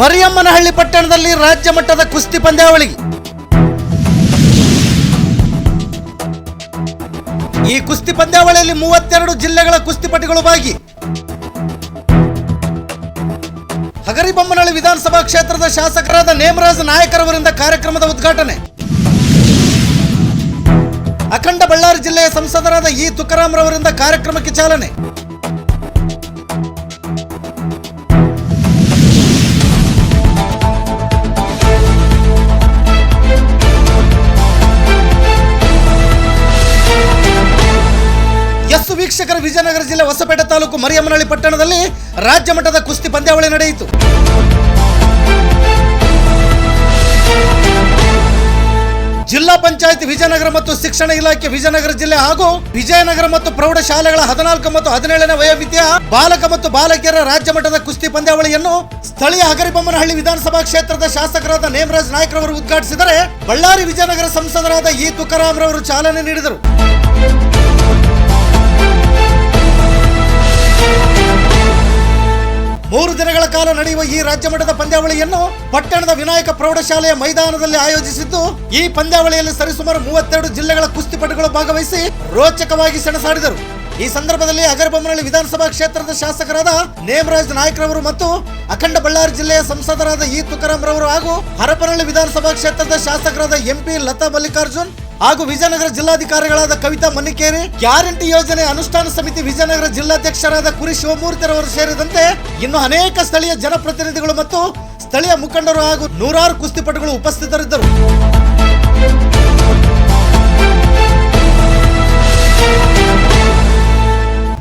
ಮರಿಯಮ್ಮನಹಳ್ಳಿ ಪಟ್ಟಣದಲ್ಲಿ ರಾಜ್ಯ ಮಟ್ಟದ ಕುಸ್ತಿ ಪಂದ್ಯಾವಳಿ. ಈ ಕುಸ್ತಿ ಪಂದ್ಯಾವಳಿಯಲ್ಲಿ ಮೂವತ್ತೆರಡು ಜಿಲ್ಲೆಗಳ ಕುಸ್ತಿಪಟುಗಳು ಭಾಗಿ ಹಗರಿಬೊಮ್ಮನಹಳ್ಳಿ ವಿಧಾನಸಭಾ ಕ್ಷೇತ್ರದ ಶಾಸಕರಾದ ನೇಮರಾಜ್ ನಾಯಕರವರಿಂದ ಕಾರ್ಯಕ್ರಮದ ಉದ್ಘಾಟನೆ. ಅಖಂಡ ಬಳ್ಳಾರಿ ಜಿಲ್ಲೆಯ ಸಂಸದರಾದ ಇ ತುಕಾರಾಮ್ರವರಿಂದ ಕಾರ್ಯಕ್ರಮಕ್ಕೆ ಚಾಲನೆ. ವೀಕ್ಷಕರ ವಿಜಯನಗರ ಜಿಲ್ಲೆ ಹೊಸಪೇಟೆ ತಾಲೂಕು ಮರಿಯಮ್ಮನಹಳ್ಳಿ ಪಟ್ಟಣದಲ್ಲಿ ರಾಜ್ಯ ಮಟ್ಟದ ಕುಸ್ತಿ ಪಂದ್ಯಾವಳಿ ನಡೆಯಿತು. ಜಿಲ್ಲಾ ಪಂಚಾಯತ್ ವಿಜಯನಗರ ಮತ್ತು ಶಿಕ್ಷಣ ಇಲಾಖೆ ವಿಜಯನಗರ ಜಿಲ್ಲೆ ಹಾಗೂ ವಿಜಯನಗರ ಮತ್ತು ಪ್ರೌಢ ಶಾಲೆಗಳ ಹದಿನಾಲ್ಕು ಮತ್ತು ಹದಿನೇಳನೇ ವಯೋವಿದ್ಯ ಬಾಲಕ ಮತ್ತು ಬಾಲಕಿಯರ ರಾಜ್ಯ ಮಟ್ಟದ ಕುಸ್ತಿ ಪಂದ್ಯಾವಳಿಯನ್ನು ಸ್ಥಳೀಯ ಹಗರಿಬೊಮ್ಮನಹಳ್ಳಿ ವಿಧಾನಸಭಾ ಕ್ಷೇತ್ರದ ಶಾಸಕರಾದ ನೇಮರಾಜ್ ನಾಯ್ಕರವರು ಉದ್ಘಾಟಿಸಿದರೆ ಬಳ್ಳಾರಿ ವಿಜಯನಗರ ಸಂಸದರಾದ ಇ ತುಕಾರಾಮ್ ರವರು ಚಾಲನೆ ನೀಡಿದರು. ಮೂರು ದಿನಗಳ ಕಾಲ ನಡೆಯುವ ಈ ರಾಜ್ಯ ಮಟ್ಟದ ಪಂದ್ಯಾವಳಿಯನ್ನು ಪಟ್ಟಣದ ವಿನಾಯಕ ಪ್ರೌಢಶಾಲೆಯ ಮೈದಾನದಲ್ಲಿ ಆಯೋಜಿಸಿದ್ದು, ಈ ಪಂದ್ಯಾವಳಿಯಲ್ಲಿ ಸರಿಸುಮಾರು ಮೂವತ್ತೆರಡು ಜಿಲ್ಲೆಗಳ ಕುಸ್ತಿಪಟುಗಳು ಭಾಗವಹಿಸಿ ರೋಚಕವಾಗಿ ಸೆಣಸಾಡಿದರು. ಈ ಸಂದರ್ಭದಲ್ಲಿ ಅಗರಬೊಮ್ಮನಹಳ್ಳಿ ವಿಧಾನಸಭಾ ಕ್ಷೇತ್ರದ ಶಾಸಕರಾದ ನೇಮರಾಜ್ ನಾಯ್ಕರವರು ಮತ್ತು ಅಖಂಡ ಬಳ್ಳಾರಿ ಜಿಲ್ಲೆಯ ಸಂಸದರಾದ ಇ ತುಕಾರಾಮ್ ರವರು ಹಾಗೂ ಹರಪನಹಳ್ಳಿ ವಿಧಾನಸಭಾ ಕ್ಷೇತ್ರದ ಶಾಸಕರಾದ ಎಂಪಿ ಲತಾ ಮಲ್ಲಿಕಾರ್ಜುನ್ ಹಾಗೂ ವಿಜಯನಗರ ಜಿಲ್ಲಾಧಿಕಾರಿಗಳಾದ ಕವಿತಾ ಮನ್ನಿಕೇರಿ, ಗ್ಯಾರಂಟಿ ಯೋಜನೆ ಅನುಷ್ಠಾನ ಸಮಿತಿ ವಿಜಯನಗರ ಜಿಲ್ಲಾಧ್ಯಕ್ಷರಾದ ಕುರಿ ಶಿವಮೂರ್ತಿರವರು ಸೇರಿದಂತೆ ಇನ್ನು ಅನೇಕ ಸ್ಥಳೀಯ ಜನಪ್ರತಿನಿಧಿಗಳು ಮತ್ತು ಸ್ಥಳೀಯ ಮುಖಂಡರು ಹಾಗೂ ನೂರಾರು ಕುಸ್ತಿಪಟುಗಳು ಉಪಸ್ಥಿತರಿದ್ದರು.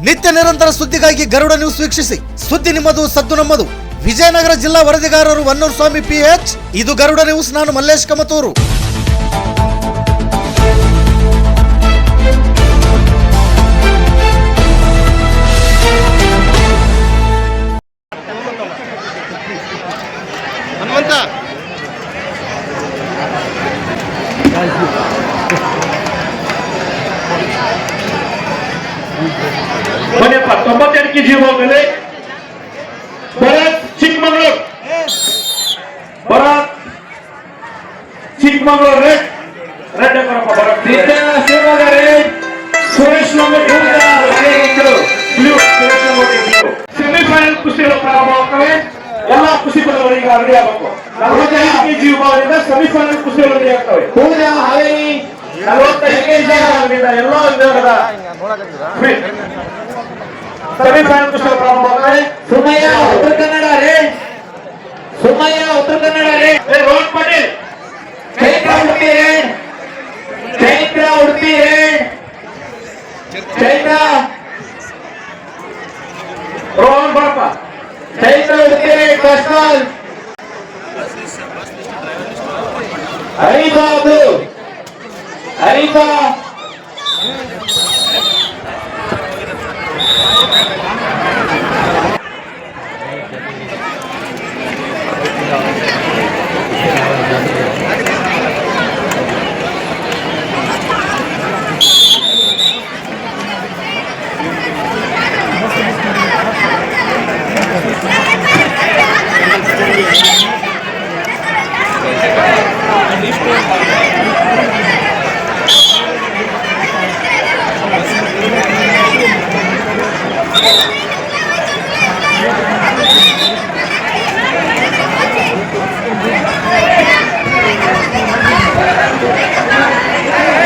ನಿತ್ಯ ನಿರಂತರ ಸುದ್ದಿಗಾಗಿ ಗರುಡ ನ್ಯೂಸ್ ವೀಕ್ಷಿಸಿ. ಸುದ್ದಿ ನಿಮ್ಮದು, ಸದ್ದು ನಮ್ಮದು. ವಿಜಯನಗರ ಜಿಲ್ಲಾ ವರದಿಗಾರರು ವನ್ನೂರು ಸ್ವಾಮಿ ಪಿಎಚ್ ಇದು ಗರುಡ ನ್ಯೂಸ್. ನಾನು ಮಲ್ಲೇಶ್ ಕಮತೂರು. কোনটা पंचायत की जीव मिले परत चिकमंगलोर परत चिकमंगलोर रेड रेड करप परत तिथे Shivamogga red Suresh number 2 blue Suresh number 2 semifinal कुस्ती ಈಗ ರೆಡಿ ಆಗಬೇಕು. ನಲವತ್ತೈದು ಕೆಜಿ ವಿಭಾಗದಿಂದ ಸೆಮಿಫೈನಲ್ ಕುಸ್ತಿಗಳು ರೆಡಿ ಆಗ್ತವೆ. ಪೂಜಾ ಹಾವೇರಿ? ನಲವತ್ತೈದು ಕೆಜಿ ವಿಭಾಗದಿಂದ ಎಲ್ಲ ವಿಭಾಗದ ಸೆಮಿಫೈನಲ್ ಪ್ರಾರಂಭ ಪ್ರಾರಂಭವಾಗ್ತವೆ ಸುಮಯ್ಯ ಉತ್ತರ ಕನ್ನಡ ರೇ. ಸುಮಯ್ಯ ಉತ್ತರ ಕನ್ನಡ ರೇ. ಏ, ರೋಹನ್ ಪಾಟೀಲ್. ಚೈತ್ರ ಉಡುಪಿ ರೇ. ಚೈತ್ರ ಉಡುಪಿ ರೇ. ಚೈತ್ರ. ರೋಹನ್ ಬಾಪ ಚೈತ್ರ ಉಡುಪಿ ರೇ ಕಸ್ಟಲ್ Arriba, Blue! Arriba!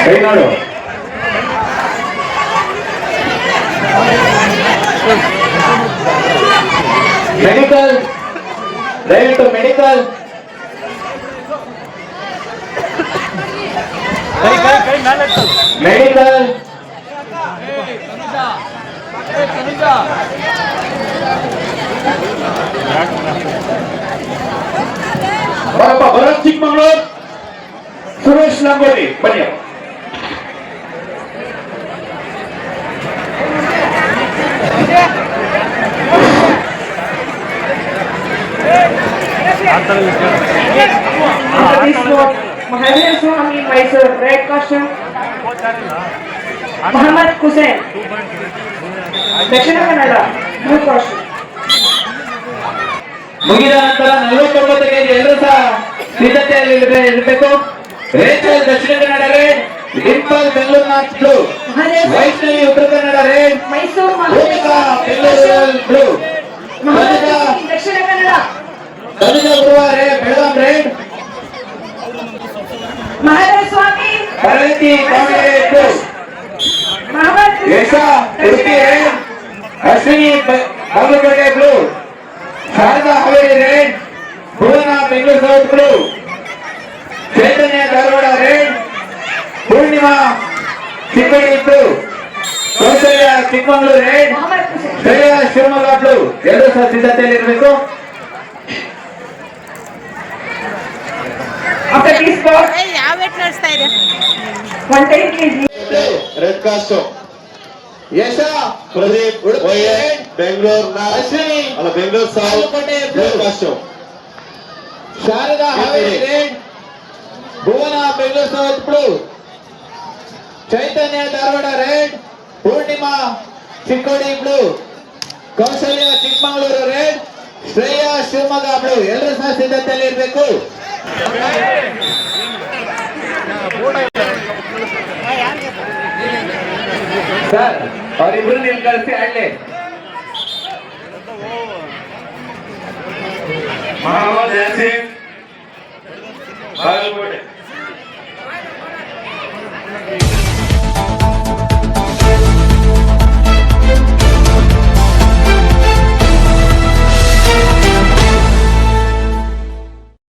ಕೈನಾಡು ಮೆಡಿಕಲ್ ದಯವಿಟ್ಟು ಮೆಡಿಕಲ್ ಮೆಡಿಕಲ್ ಬರಪ್ಪ ಭರತ್ ಚಿಕ್ಕಮಗಳೂರು ಸುರೇಶ್ ಲಂಗೋಟಿ ಬನ್ನಿ Mahavir Swami, Mysore, red costume. Muhammad Hussain, Dakshina Kannada, blue costume. ಮುಗಿದ ನಂತರ ನಲವತ್ತೊಂಬತ್ತು ಕೆಜಿ ಎಲ್ಲರೂ ಸಹ ಸಿದ್ಧತೆಯಲ್ಲಿ ಇರ್ಬೇ- ಇರ್ಬೇಕು Rachel Dakshina Kannada red Dimple Bengaluru north blue Vaishnavi Uttara Kannada red Mysuru Bhoomika Bengaluru blue Ashwini ಬ- Bagalkote blue Sharada Haveri red Bhuvana Bengaluru south blue Chaitanya Dharwad red Poornima Chikkodi blue Kaushalya Chikkamagaluru red Mohammed Hussain Shreya Shivamogga blue ಎಲ್ಲರೂ ಸಹ ಸಿದ್ಧತೆಯಲ್ಲಿ ಯಾವ wait ನಡೆಸ್ತಾ ಇದೆ red cast Yasha Pradeep. Bengaluru Ashwini ಅಲ್ಲ Bengaluru Bagalkote red cost Sharada Haveri red Bhuvana Bengaluru south blue Chaitanya Dharwad red Poornima Chikkodi blue Kaushalya Chikkamagaluru red Shreya Shivamogga blue ಎಲ್ಲರೂ ಸಹ ಸಿದ್ಧತೆಯಲ್ಲಿ ಇರಬೇಕು sir ಅವರಿಬ್ರು ನಿಲ್ ಕಳಿಸಿ ಹಳ್ಳಿ ಮೊಹಮ್ಮದ್ ಯಾಸೀನ್ ಬಾಗಲಕೋಟೆ